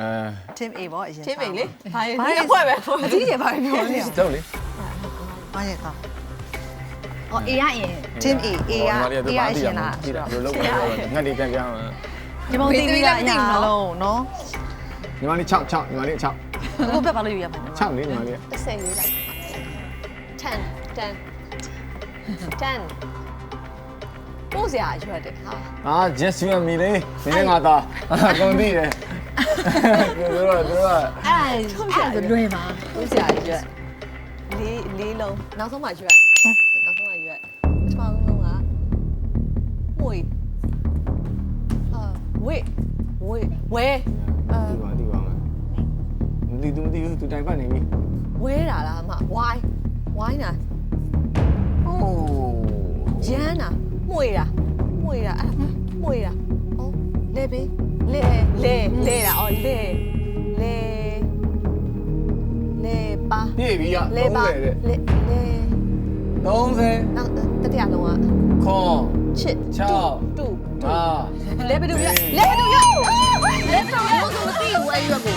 အဲ team A ပေါ့အရင်ချင်းမိန်လေဘာရဘာလဲလဲဖွဲ့ပဲအကြီးကြီးဘာပြောလဲတော့လေဘာရဲသားဟော A ရရင် team A A က A ကရှင်လားကြည့်တာဘယ်လိုလုပ်လဲငတ်နေပြန်ပြန်ဒီမောင်တီးပြီးလားအရာလုံးနော်ညီမလေး6 6ညီမလေး6အခုပြတ်ပါလို့ယူရမှာ6လေးညီမလေးတစ်စိတ်လေးလိုက်10 10 10ပို့စရာရွက်တယ်ဟာအာ just you and me လေဒီနေ့ငါသားကုန်ပြီတယ် တို့တော့တို့တော့အဲ့ဒါအဲ့ဒါလွယ်ပါပို့စရာရွက်လေးလေးလုံးနောက်ဆုံးမှရွက်နောက်ဆုံးမှရွက်ပထမဆုံးကမွေအာဝေဝေဝဲဒီပါဒီပါမသိသူမသိဘူးသူတိုင်ပတ်နေပြီဝဲတာလားအမဝိုင်း ဝိုင်းတာအိုးရမ်းတာမှုေတာမှုေတာအဲ့မှုေတာအော်လေဘေးလေလေလေတာအော်လေလေလေပါပြေပြီရလေပါ30တဲ့လေလေ30နောက်တတိယလုံးကခွန်ချစ်6တူအာလေဘဒူရလေဘဒူရလေဘဒူရဆိုမသိဘူးအဲ့ရွက်ကို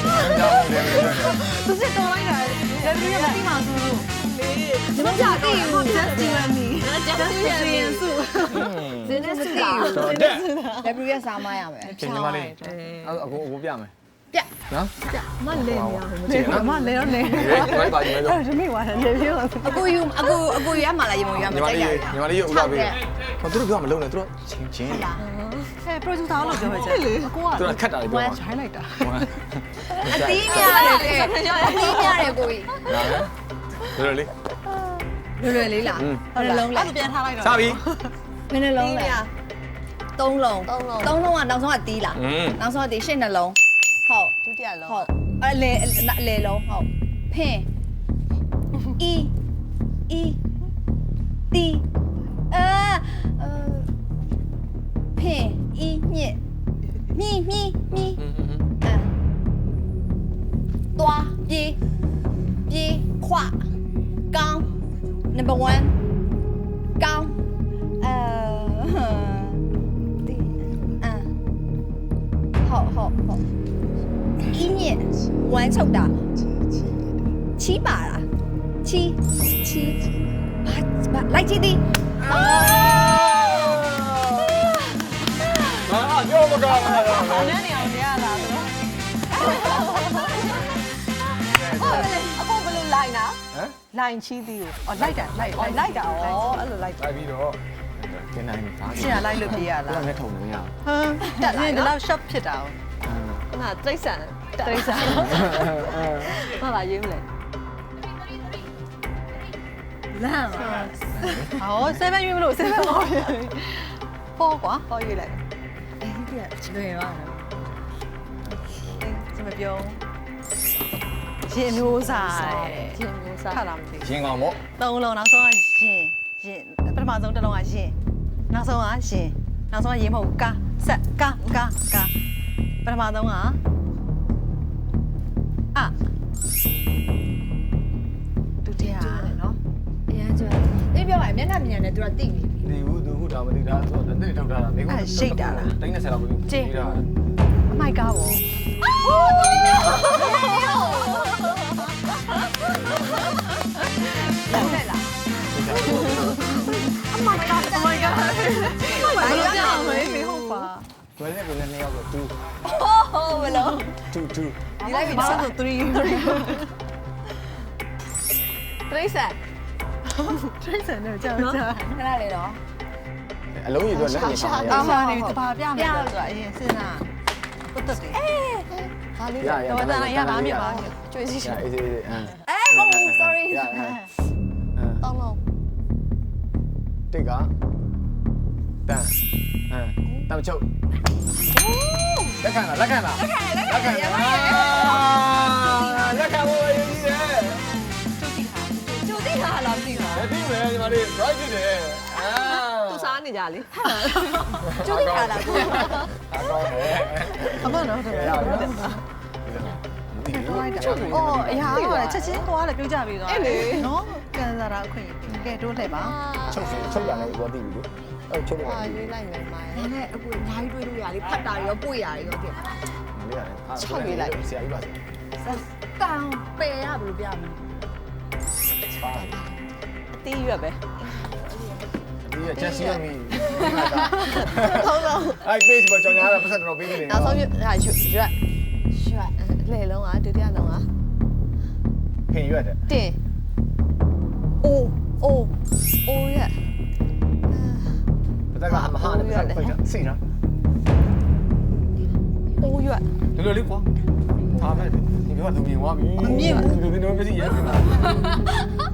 သူစစ်တော်လိုက်တာလေဘီရမသိမှသူတို့ဒီမှာကြာပြီဟို just you and me ဂျက်စီရင်းစုဇင်းနဲ့စုတာတော်တဲ့လက်ဘရီကစားမရမယ်ခင်ညီမလေးအဲ့အကိုအကိုပြမယ်ပြနော်မလဲနေရကြည့်နော်မလဲတော့နေရေဘိုက်ပါညီမလို့အဲ့ဒါမိသွားတယ်လေပြောအကိုယူအကိုအကိုရမှာလားရေမရညီမှာမကြိုက်လေးရညီမလေးရဦးလာပြီဟောသူတို့ပြောမလုံးနဲ့သူတို့ချင်းချင်းအဲ producer လို့ပြောကြတယ်အကိုကသူတို့ခတ်တာတွေပြောဝမ်းမှာချိုင်းလိုက်တာအသီးများတယ်တဲ့အသီးများတယ်ကိုကြီးနားလေသူတို့လေ လွယ်လွယ်လေးလားဘယ်နှလုံးလဲအဲ့ပြန်ထားလိုက်တော့စပြီဘယ်နှလုံးလဲသုံးလုံးသုံးလုံးသုံးလုံးကနောက်ဆုံးကတီးလားอืมနောက်ဆုံးကတီးရှစ်နှလုံးဟုတ်ဒုတိယလုံးဟုတ်အလေအလေလုံးဟုတ်ဖင်အီအီတီအာဖင်အီညစ်မြီမြီမြီအာသွားပြေးပြေးခွကောင်း number 1ကောင်းအဲဒီအဟုတ်ဟုတ်ဟုတ်အင်းညဝမ်းချုပ်တာချီးပါလားချီးချီးဘာဘာလိုက်ကြည့်ဒီအာဟာညောမကောင်းပါဘူးနည်းနေအောင်ရတာတော့ဟုတ်ဘယ်လိုလိုက်နာ နိုင်ချီးသေးကိုအော်လိုက်တာလိုက်လိုက်လိုက်တာဩအဲ့လိုလိုက်လိုက်ပြီးတော့ကျန်နိုင်ပါရှင်းရလိုက်လို့ပြရလားလက်ထုံလို့ရဟမ်တက်လာဒီလောက် shop ဖြစ်တာ哦ခုနတိတ်ဆန်တိတ်ဆန်ဘာလာရေးမလဲလမ်းပါအော်7ရွေးမလို့7ပါပေါ်ကွာပေါ်ရွေးလိုက်အဲ့ဒီကချွေရအောင်အဲ့ဒီမပြော ရင်မျိုးစားတယ်ရင်မျိုးစားထားလားမသိဘူးရင်ကောင်ပေါ့သုံးလုံးနောက်ဆုံးကရင်ရင်ပထမဆုံးတစ်လုံးကရင်နောက်ဆုံးကရင်နောက်ဆုံးကရင်မဟုတ်ကာဆက်ကာကာကာပထမဆုံးကအဒုတိယကျွမ်းတယ်နော်အရန်ကျွမ်းသိပြောပါမျက်နှာမြင်ရတယ်သူကသိပြီနေဘူးသူဟုတ်တာမသိတာဆိုတော့လက်ထောက်တာနေကုန်ရှိတ်တာလားတိုင်းနဲ့ဆက်လာဘူးတင်နေတာ Oh my god ဘော ဝယ်လက်ကိုလည်းနှစ်ယောက်ကိုတူဟိုးဘယ်လိုတူတူဒီလိုက်ပြီးတော့3 3 3ဆက်တိရစ္ဆာန်တော့ကြောက်ကြခဏလေးတော့အလုံးကြီးတော့လက်ရပါရအောင်နေတပါပြမယ်ဆိုတာအရင်စဉ်းစားဟုတ်တယ်အေးဟာလေးတော့တန်ရပါမြပါကျွေးစီရှင်အေးအေးအေးမဟုတ် sorry တောင်းလုံးတိတ်က တန်အဲတောင်ချုပ်လက်ခံလားလက်ခံလားလက်ခံလက်ခံလက်ခံဖို့ရည်ကြီးတယ်ကျူတိဟာလားမသိပါဘူး။ဒီမဲ့ဒီမှာလေး right ဖြစ်တယ်။အာသူစားနေကြလေ။ကျူတိဟာလား။အကောင်းတယ်။အမှန်တော့တော်တယ်။အော်အရာတော့ချက်ချင်းသွားတယ်ပြုတ်ကြပြီးသွားတယ်။နော်ကန်စားတာအခွင့်ပေးခဲ့တိုးလှည့်ပါ။ချုပ်ချုပ်ရလဲဘောသိပြီလေ။ အဲ့ချုံပါလေးလိုက်မယ်မာ။ဒါနဲ့အခုအများကြီးတွေးလို့ရလေဖတ်တာရောပွေတာရောပြင်။လေးရတယ်။ချက်ပေးလိုက်ဆရာကြီးပါဆရာ။စက်တန်ပယ်ရဘယ်လိုပြမလဲ။ပါ။တီးရွက်ပဲ။ဒီကချက်စီရမီ။ဟုတ်တော့အဲ့ page ပေါ်ကြောင်ရတာပတ်စံတော့ပေးနေတယ်။နောက်ဆုံးရွက်ဟာရွက်ရွက်ရွက်လေလုံးကဒုတိယလုံးကခင်ရွက်တယ်။တင်။အိုးအိုးအိုးရွက်။ ပတ်သက်ကမဟာနဲ့ပတ်သက်ဖိတ်တာစိတ်နော်အိုးရွက်ဒီလိုလေးကွာအားပဲဒီပြောသူမြင်သွားပြီမြင်ဘူးဒီလိုမျိုးစီရဲနေတာ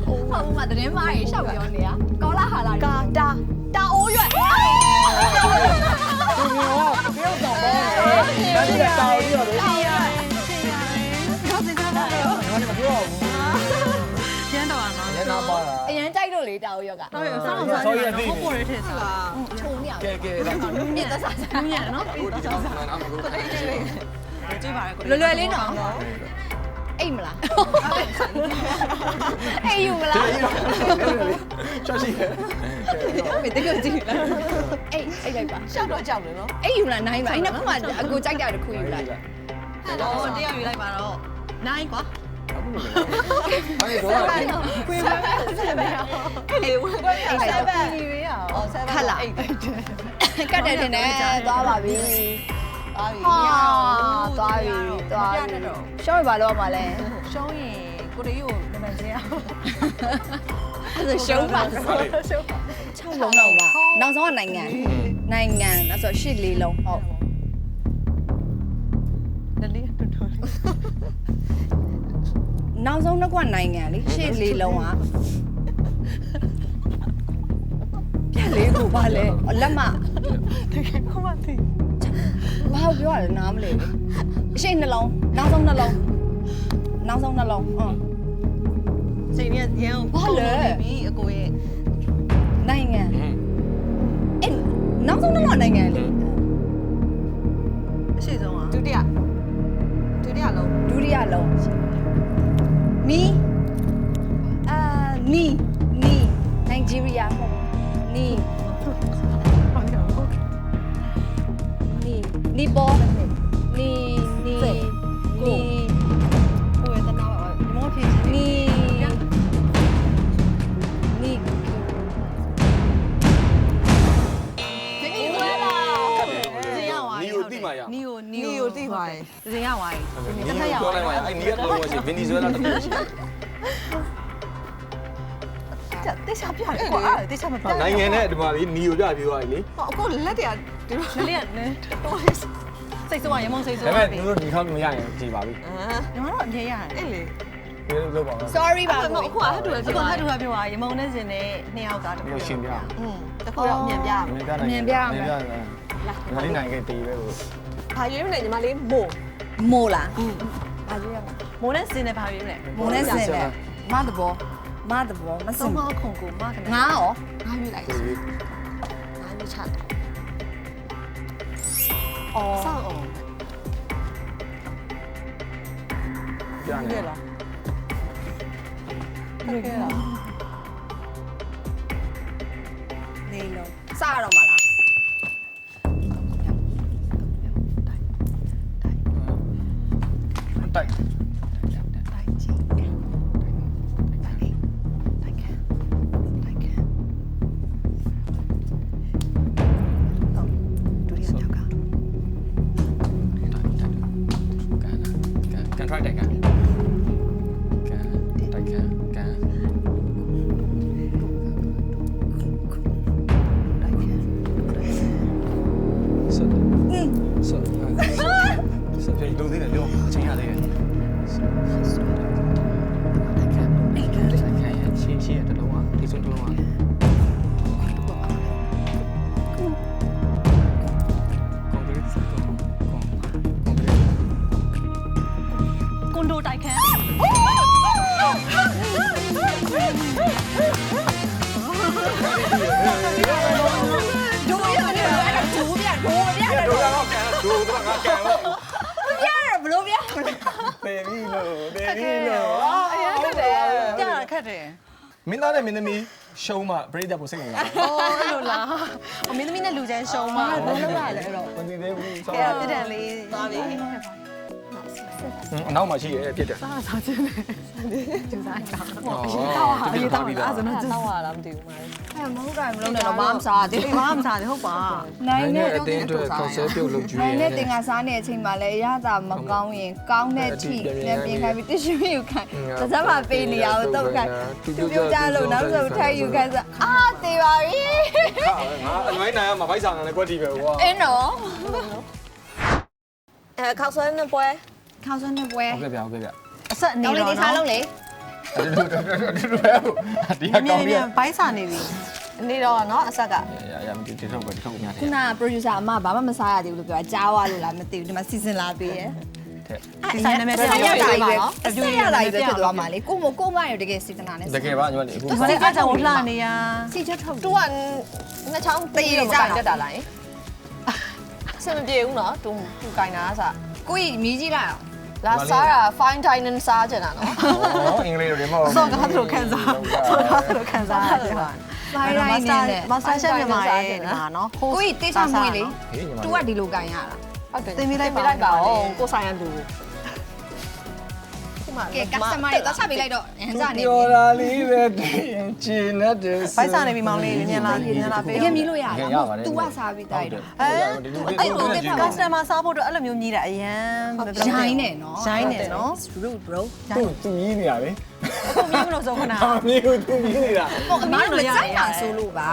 ဟုတ်မှာတရင်မားကြီးရှောက်ပြောနေရကောလာဟာလာကာတာတာအိုးရွ လို့လေတာဦးရောကဟုတ်ပြီဆောင်းဆောင်းရတော့ပေါ်ရတဲ့စားခြုံနေရကဲကဲဒါနုညက်သက်စားစားနူးရနော်ကိုဒီတော့နာမကိုကြည့်ပါရကိုလွယ်လွယ်လေးနော်အိတ်မလားအိတ်ယူမလားချောရှိတယ်မေတကယ်ကြည့်လားအိတ်အိတ်လိုက်ပါရှောက်တော့ကြောက်တယ်နော်အိတ်ယူလားနိုင်ပါအဲ့နှစ်ခုမှအကူကြိုက်တာတစ်ခုယူလိုက်တော့တရားယူလိုက်ပါတော့နိုင်ကွာ အဲ့တော့ခွေးပဲဆက်ပဲအဲ့လေဝင်ခွေးဆက်ပဲအော်ဆက်ပဲခက်လားအဲ့ကတ်တယ်တင်တယ်သွားပါပြီသွားပြီဟာသွားပြီသွားပြီရှော့ရပါတော့မလဲရှုံးရင်ကိုတကြီးကိုနံပါတ်0အောင်အဲ့ရှုံးပါ6လုံးတော့ပါနောက်ဆုံးကနိုင်ငံနိုင်ငံအဲ့ဆိုရှစ်လေးလုံးဟုတ်တ နောက်ဆုံးတစ်ခုကနိုင်ငံလေရှစ်လေးလုံးอ่ะပြက်လေးကိုပါလဲလက်မ တကယ်ကိုမသိ ဘာပြောရလဲနားမလဲလေအရှိနှလုံးနောက်ဆုံးနှလုံးနောက်ဆုံးနှလုံးဟုတ် စိတ်နဲ့ရန်ပြီအကိုရဲ့ နိုင်ငံအဲ့နောက်ဆုံးနှလုံးကနိုင်ငံလေ အရှိဆုံးอ่ะ ဒုတိယဒုတိယလုံး ဒုတိယလုံး နီ တိပါတယ်ဇင်ရဝိုင်းနီယိုပြောလိုက်ပါအဲ့နီးကတော့ရှိဗင်နီဇွဲလားတမျိုးရှိတိတ်ချပြတယ်ကွာတိတ်ချမပြနိုင်ငံနဲ့ဒီမှာလေးနီယိုပြပြီးသွားပြီလေဟောအခုလက်တရဒီလိုနလေးကနည်းစိတ်ဆိုးရရမုံစိတ်ဆိုးဒါပေမဲ့တို့ဒီခေါက်မရရင်ကြည်ပါပြီအာညီမတို့အမြဲရတယ်အဲ့လေဒီလိုလုပ်ပါမယ် sorry ပါအဲ့မကိုအခုကဟတ်တူဒီပြောကောင်တာဟတ်တူကပြောတာရမုံနဲ့စင်နဲ့နှစ်ယောက်ကတလို့ရှင်းပြอืมတခုတော့အမြန်ပြရမယ်မြင်ပြနိုင်မြင်ပြနိုင်ငါလေးနိုင်ခဲ့တည်ပဲကို ဘာရွေးမလဲညီမလေးမို့မိုးလားဘာကြည့်ရမလဲမိုးနဲ့စင်နဲ့ဘာပြေးမလဲမိုးနဲ့ဆင်တယ်မတဘောမတဘောမစသုံးင်မခုံကိုမခဏငါရောငါရွေးလိုက်ဒီငါရွေးချအော်ဆောက်အောင်ပြနေရလားဟုတ်ကဲ့လားနေလုံးစရတော့မလား ဆော့ လို့ပေပြီလို့အရင်ကတည်းကကြာခက်တယ်မင်းသားနဲ့မင်းသမီးရှုံးမှပြိတ္တပုံစိတ်ဝင်လာအော်အဲ့လိုလားအမင်းသမီးနဲ့လူချမ်းရှုံးမှာဘာလို့လဲအဲ့တော့မသိသေးဘူးကဲတက်တယ်လေးသွားပြီ အနောက်မှာရှိရဲပြစ်တယ်စားစားချင်းနဲ့ကျူစားတာဟောအရေးတောင်းတာအဲ့ဆိုတော့တောင်းရလားမသိဘူးမလေးအဲ့မဟုတ်တာမလုံးလုပ်နဲ့နဲ့တော့တော့ဘာဘာမှမှမစားစားသေးဘူးဘာမှမစားသေးဟုတ်ပါနိုင်နဲ့အတင်းအတွက်ခေါက်ဆဲပြုတ်လို့ကျွေးနိုင်ရနဲ့တင်ကစားနေတဲ့အချိန်မှာလည်းရတာမကောင်းရင်ကောင်းတဲ့ထိပြန်ပြင်ခိုင်းပြီးတ िश ယူခိုင်းတစ်စက်မှပေးနေရအောင်တော့ခိုင်းသူပြုတ်ကြလို့နောက်ဆုံးထိုင်ယူခိုင်းဆိုအာသေးပါပြီဟာငါအလွိုင်းနိုင်ရမှာဗိုက်ဆောင်တယ်ကွက်တီပဲကွာအင်းတော့အဲခောက်ဆွဲနဲ့ပွဲ ခေါင်းစွန်းနဲ့ပွဲဟုတ်ကဲ့ဗျဟုတ်ကဲ့ဗျအဆက်အနေတော့လေတော့ဒီစားလုံးလေအဲ့ဒီလိုဒီလိုပဲဒီမြကကောင်င်းမြပြီင်ဘိုင်းစားနေပြီနေတော့နော်အဆက်ကရရမဒီဒီထုတ်ပဲဒီထုတ်များတယ်ခုနက producer အမဘာမှမစားရသေးဘူးလို့ပြောကြားသွားလို့လားမသိဘူးဒီမှာ season လာပေးရယ်တဲ့ဒီဆိုင်နာမည်ဆက်ရတာကြီးပဲအပြူဆက်ရတာကြီးပဲဖြစ်သွားမှာလေကိုမကိုမရတကယ်စေတနာနဲ့တကယ်ပါညီမလေးအခုဒီကကြောင်လှနေရစီချက်ထုတ်သူကနှစ်ချောင်းတည်ကြတက်တာလားစမပြေဘူးနော်သူသူကင်တာဆာကိုကြီးမြည်ကြည့်လိုက်အောင် လာစားတာ fine dining စားကြတာနော်ဟောအင်္ဂလိပ်လိုတွေမဟုတ်စောကားတို့ခံစားစောကားတို့ခံစားရတယ်ပါဖိုင်ရိုင်းနေနဲ့မဆာရှက်မြန်မာရဲ့ဒီမှာနော်ကိုကြီးတေးချမွေးလေဟေးညီမသူကဒီလိုကန်ရတာဟုတ်တယ်တင်ပေးလိုက်ပါလိုက်ပါဦးကိုဆိုင်ရလူဒီ မှာကဲ customer တွေတော့ချပေးလိုက်တော့ဟန်ကြနေပြောတာလေးပဲတင်ချင်တဲ့ဘိုင်းစားနေပြီမောင်လေးညလာညလာပေးတကယ်မြည်လို့ရတယ်။ तू ကစားပြီးတိုက်တာအဲအဲ့လို customer စားဖို့တော့အဲ့လိုမျိုးညီးတာအရန်။ရိုင်းနေနော်ရိုင်းနေနော် rude bro သူသူကြီးနေရလေအခုမြင်မလို့ဆိုခဏအာမျိုးသူကြီးနေတာ။ဟုတ်အမေတို့လည်းစိုက်တာဆိုလို့ပါ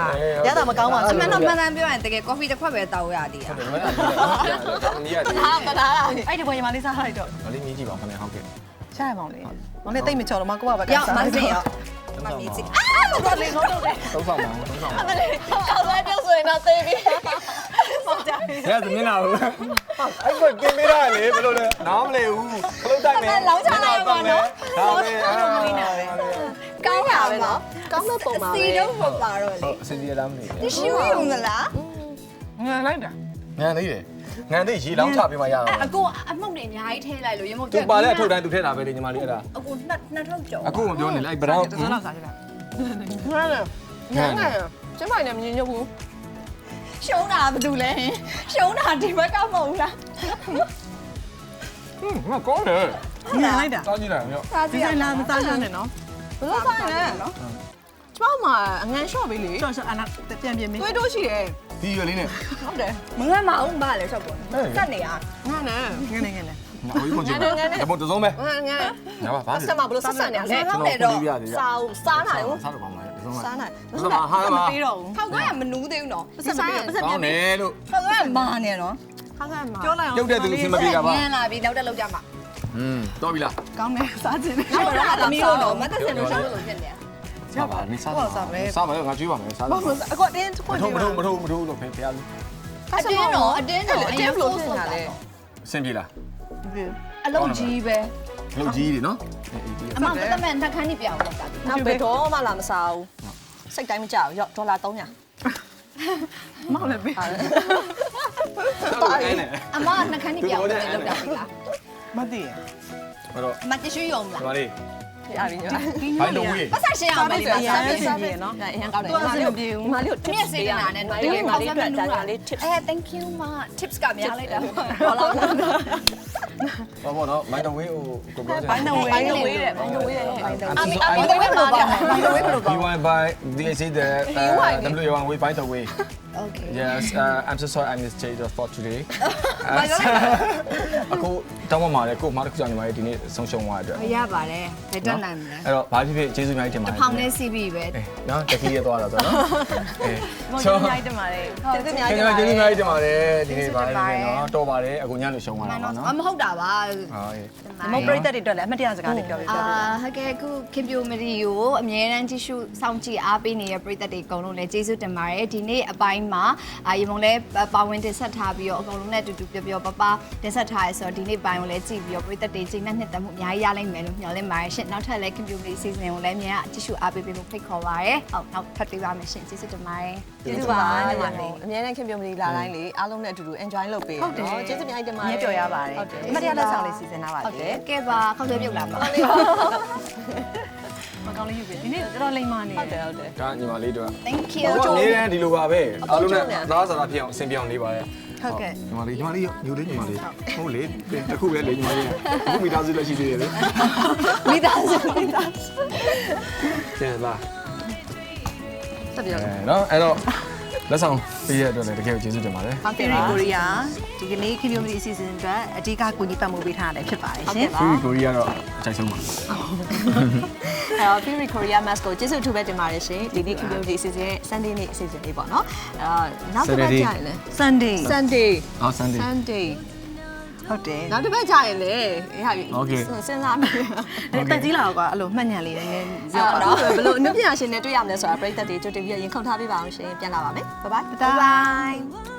ရတာမကောင်းပါ။ဘူးအမှန်တော့မှန်တမ်းပြောရင်တကယ် coffee တစ်ခွက်ပဲတောက်ရသေးတာဟုတ်တယ်မလားမီးရတယ်ဟာကနားလာအဲ့ဒီဘွယ်ညီမလေးစားလိုက်တော့မလေးမြည်ကြည့်ပါခင်ဗျဟုတ်ကဲ့ ရှားရမောင်လေးမောင်လေးတိတ်မချော်တော့မကိုကပဲ။ရောက်မစင်ရော။မမီစီ။အာမတော်လေးတော့တော့တယ်သုံးဆောင်ပါသုံးဆောင်ပါကောက်ဆွဲပြုတ်ဆိုရင်တော့သိပြီရဲသမင်းလာဘူးအဲ့ကိုတင်ပေးရတယ်လေဘယ်လိုလဲနားမလဲဘူးခလုတ်တိုက်မယ်ဒါပဲ။ကောင်းတာပဲနော်ကောင်းတဲ့ပုံပါ။ပဲစီတော့မပါတော့လေဟုတ်အစီအစီလားမသိဘူး။တ िश ယူရုံသလားငန်လိုက်တာငံသေးတယ် ငံသေးရေလောင်းချပေးမှရ။တော့အကိုအမှုန့်တွေအများကြီးထည့်လိုက်လို့ရမို့သူပါတဲ့အထုတ်တိုင်းသူထည့်တာပဲလေညီမလေးအဲ့ဒါအကိုနှစ်နှစ်ထုတ်ကြော်အခုမပြောနေလိုက်ဘရောင်းတစလောက်စားကြတာငါလည်းငါလည်းကျမလည်းမညညဘူးရှုံးတာဘာလို့လဲ။ရှုံးတာဒီဘက်ကမဟုတ်လားဟင်းငါကောင်းတယ်ငန်လိုက်တာတောင်းကြည့်လိုက်ရော။စားဒီစီရဆိုင်လာမစားရနဲ့နော်ဘယ်လိုဆိုင်လဲ ကျမမှာအငန်လျှော့ပေးလေချော်ချော်အနာပြန်ပြင်မေးတွေးတိုးရှိတယ်ဒီရွယ်လေးနဲ့ဟုတ်တယ်မငတ်မအောင်ပါလေရှောက်ပေါ်။စက်နေရငါနဲ့ငန်နေငန်နေငါဝေးမကြည့်ဘူးဒါမို့တစုံပဲငါငါငါပါဘာဆက်မှာဘယ်လိုဆက်ဆံနေရလဲကျွန်တော်ပြပြရတယ်စားစားနိုင်ဘူးစားတော့ကောင်းပါလေတစုံပဲစားနိုင်တစုံပါဟာပါပေးတော့ဘူးထောက်ကွဲကမနူးသေးဘူးနော်ပတ်စံပေးပတ်စံကောပြန်င်းတပေးယ်လို့ထောက်ကွဲကမာနေနော်ခါခါမှာပြောလိုက်အောင်ပြုတ်တဲ့သူအဆင်မပြေတာပါညံလာပြီနောက်တက်လောက်ကြမှာอืมတော့ပြီလားကောင်းတယ်စားခြင်းနဲ့နောက်တော့သမီးတို့တော့မတက်စင်လို့ရှောက်လို့ဖြစ်နေ စားပါမင်းစားပါစားပါငါကြွေးပါမယ်စားပါအကောတင်းခွမန်ထုံနေမထုံမထုံမထုံလို့ဖေးဖျားလို့အတင်းတော့အတင်းတော့အရင်လို့ဖြစ်နေတာလေအဆင်ပြေလားအလုံးကြီးပဲလုံကြီးတွေနော်အမပတ်သက်နှက်ခမ်းနေပြအောင်လုပ်တာဒီနောက်ဘယ်တော့မှလာမစားဘူးစိတ်တိုင်းမကြောက်ရော့ဒေါ်လာ300မောက်လည်းပေးတော့ကိုင်းနေအမနှက်ခမ်းနေပြအောင်လုပ်တာဒီလားမသိရအဲ့တော့အမတ िश ယူအောင်လားဒီမှာလေး ရပြီညဘိုင်းတော့ဝေး ပတ်ဆက်ရှင်းအောင်ပါဒီမှာရစားမ်းပြီးစစားင်ပြီးပြေနော်အရင်ကောင်းတယ်သူကအဆင်မပြေဘူးညီမလေးကိုတမက်စေတနာနဲ့နော်ဒီညီမလေးအတွက်ကြာကြာလေး tip အဲ thank you မ tips ကများလိုက်တာဟုတ်လားဘာပေါ့နော်မိုင်းတော့ဝေးဟိုကိုပြောချင် ဘိုင်းတော့ဝေးဘိုင်းတော့ဝေးတယ်ဘိုင်းတော့ဝေးတယ်အာမီအာမီတော့ဘယ်လိုပါလဲဘယ်လိုဘယ်လိုပါ He went by they say that uh, W1 way by the way. okay Yes, uh, I'm so sorry I missed it for today. အခု တောင်းပန်ပါတယ်ကိုမတစ်ခုကြောင့်ညီမလေးဒီနေ့ဆုံးရှုံးသွားတဲ့အတွက်ရပါတယ်လက်တက်နိုင်မလဲအဲ့တော့ဘာဖြစ်ဖြစ်ကျေးဇူးအများကြီးတင်ပါတယ်ဖောင်နဲ့စီးပြီးပဲအေးနော်တကီးရသွားတာဆိုတော့အေးမောင်ကြီးရိုက်တယ်မှာလေကျေးဇူးများကျေးကြီးဇူးပါကျေးဇူးအများကြီးတင်ပါတယ်ဒီနေ့ပါတယ်နော်တော်ပါတယ်အခုညလို့ရှုံးသွားမှတာန်ပါတော့နော်မဟုတ်တာပါဟုတ်မောင်ပရိသတ်တွေအတွက်လည်းအမှတ်တရစကားလေးပြောပြပြအာဟုတ်ကဲ့အခုခင်ပြိုမရီကိုအမြဲတမ်းကြည့်ရှုစောင့်ကြည့်အားပေးနေတဲ့ပရိသတ်တွေအကုန်လုံးလည်းကျေးဇူးတင်ပါတယ်ဒီနေ့အပိုင်းမှာအာရေမုံလည်းပါဝင်တင်ဆက်ထားပြီးတော့အကုန်လုံးနဲ့အတူတူပျော်ပျော်ပါပါတင်ဆက်ထားရဲဆိုတော့ဒီနေ့ပိုင်းကိုလည်းကြည့်ပြီးတော့ပရိသတ်တွေချိန်နဲ့နှစ်သက်မှုအများကြီးရလိမ့်မယ်လို့မျှော်လင့်ပါတယ်ရှင်နောက်ထပ်လည်းခင်ပြိုမရီစီစဉ်ကိုလည်းအများကြီးကြည့်ရှုအားပေးပေးဖို့ဖိတ်ခေါ်ပါရစေဟုတ်နောက်ထပ်တွေ့ပါမယ်ရှင်ကျေးဇူးတင်ပါတယ်ကျေးဇူးပါညီမလေးအများနဲ့ခင်ပြုံးမလေးလာတိုင်းလေအားလုံးနဲ့အတူတူ enjoy လုပ်ပေးနော်ကျေးဇူးများကြီးတင်ပါတယ်ညပြောရပါတယ်ဟုတ်တယ်အမှတ်တရလက်ဆောင်လေးစီစဉ်ထားပါဟုတ်တတယ်ယ်ကဲပါခောက်ဆွဲပြုတ်လာပါဟုတ်ကောင်းလေးယူပြီဒီနေ့တော်တော်လိမ့်မနေဟုတ်တယ်ဟုတ်တယ်ဒါညီမလေးတို့ Thank you ဟိုအမြဲတမ်းဒီလိုပါပဲအားလုံးနဲ့သားစားတာဖြစ်အောင်အဆင်ပြေအောင်လေးပါရဲ့ ဟုတ်ကဲ့ညီမလေးညီမလေးညိုလေးညီမလေးဟုတ်လေတခုပဲလေညီမလေးအခုမိသားစုလည်းရှိသေးတယ်လေမိသားစုမိသားစုကျန်လားတက်ပြောအဲနော်အဲ့တော့လက်ဆောင်ပေးရတဲ့အတွက်လည်းတကယ်ကိုကျေးဇူးတင်ပါတယ်ဟုတ်ဖေကဲ့ရီပါကိုရီးယားဒီကနေ့ community အစီအစဉ်အတွက်အဓိကကူညီပတ်မှုပေးထားတယ်ဖြစ်ပါတယ်ရှင်ဖီကိုရီးယားတော့အကြိုက်ဆုံးပါ အဲ့တော့ Fury Korea Mask ကိုကျေးဇူးအထူးပဲတင်ပါတယ်ရှင်ဒီနေ့ community အစီအစဉ် Sunday နေ့အစီအစဉ်လေးပေါ့နော်အဲ့တော့နောက်တစ်ပတ်ကြာရင်လည်း Sunday Sunday အော်ဆန်ဒေး Sunday ဟုတ်တယ်နောက်တစ်ပတ်ကြာရင်လေအေးဟာပြီ Okay စဉ်းစားမိတယ်တက်ကြီးလာတော့ကွာအဲ့လိုမှတ်ညံလေးနည်းနည်းအဲ့ပြောပါတော့တော့ဘယ်လိုအနုပညာရှင်တွေတွေ့ရမလဲဆိုတာပရိသတ်တွေကြိုတင်ပြီးရင်ခုန်ထားပေးပါအောင်ရှင်ပြန်လာပါမယ် bye bye ဘိုင်ဘိုင်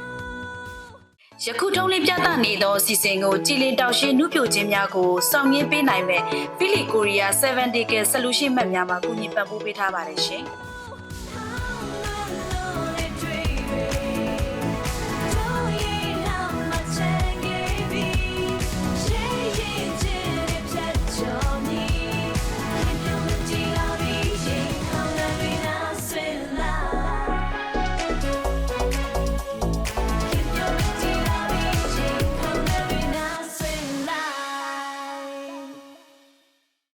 ယခုထုံးလင်းပြသနေသောအစီအစဉ်ကိုကြည်လင်တောက်ရှင်နှုပြိုခြင်းများကိုစောင့်ရင်းပေးနိုင်မဲ့ဖိလီကိုရီးယား7 day care solution မှတ်များမှာကူညီပံ့ပိုးပေးထားပါတယ်ရှင်။